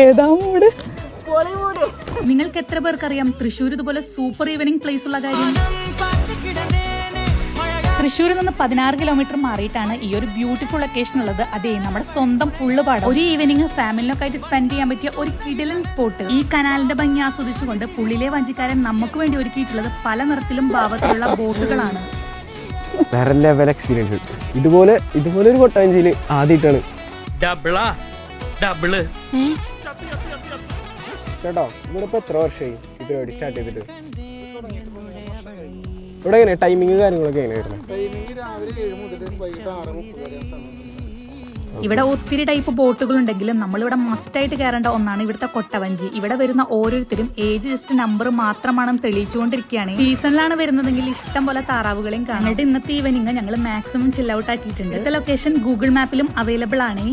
ഏതാ മൂട്? നിങ്ങൾക്ക് എത്ര പേർക്കറിയാം തൃശ്ശൂർ ഇതുപോലെ സൂപ്പർ ഈവനിങ് പ്ലേസ് ഉള്ള കാര്യം? തൃശ്ശൂരിൽ നിന്ന് പതിനാറ് കിലോമീറ്റർ മാറിയിട്ടാണ് ഈ ഒരു ബ്യൂട്ടിഫുൾ ലൊക്കേഷൻ ഉള്ളത്. അതേ നമ്മുടെ സ്വന്തം പുള്ളുപാട് ഒരു ഈവനിങ് ഫാമിലിനൊക്കെ ആയിട്ട് സ്പെൻഡ് ചെയ്യാൻ പറ്റിയ ഒരു കിടിലൻ സ്പോട്ട് ഈ കനാലിന്റെ ഭംഗി ആസ്വദിച്ചുകൊണ്ട് പുള്ളിലെ വഞ്ചിക്കാരൻ നമുക്ക് വേണ്ടി ഒരുക്കിയിട്ടുള്ളത് പല നിറത്തിലും ഭാവത്തിലുള്ള ബോട്ടുകളാണ്. വേറെ ലെവൽ എക്സ്പീരിയൻസ് ഇതുപോലെ ഇതുപോലെ ഒരു കൊട്ടാഞ്ചിയിൽ ആദ്യമായിട്ടാണ്. ഡബിളാ കേട്ടോ ഇവിടെ ഇപ്പോൾ എത്ര വർഷമായി? ഈ പരിപാടി സ്റ്റാർട്ട് ചെയ്തിട്ട്. ഇവിടെ എങ്ങനെ ടൈമിങ് കാര്യങ്ങളൊക്കെ എങ്ങനെ വരുന്നത് ഇവിടെ ഒത്തിരി ടൈപ്പ് ബോട്ടുകൾ ഉണ്ടെങ്കിലും മസ്റ്റ് ആയിട്ട് കയറേണ്ട ഒന്നാണ് ഇവിടുത്തെ കൊട്ടവഞ്ചി. ഇവിടെ വരുന്ന ഓരോരുത്തരും ഏജ് ജസ്റ്റ് നമ്പർ മാത്രമാണ് തെളിയിച്ചുകൊണ്ടിരിക്കുകയാണ്. സീസണിലാണ് വരുന്നതെങ്കിൽ ഇഷ്ടം പോലെ താറാവുകളെയും കാണാം. എന്നിട്ട് ഇന്നത്തെ ഈവനിങ് ഞങ്ങൾ മാക്സിമം ചില്ലൗട്ട് ആക്കിയിട്ടുണ്ട്. ഇന്നത്തെ ലൊക്കേഷൻ ഗൂഗിൾ മാപ്പിലും അവൈലബിൾ ആണ്.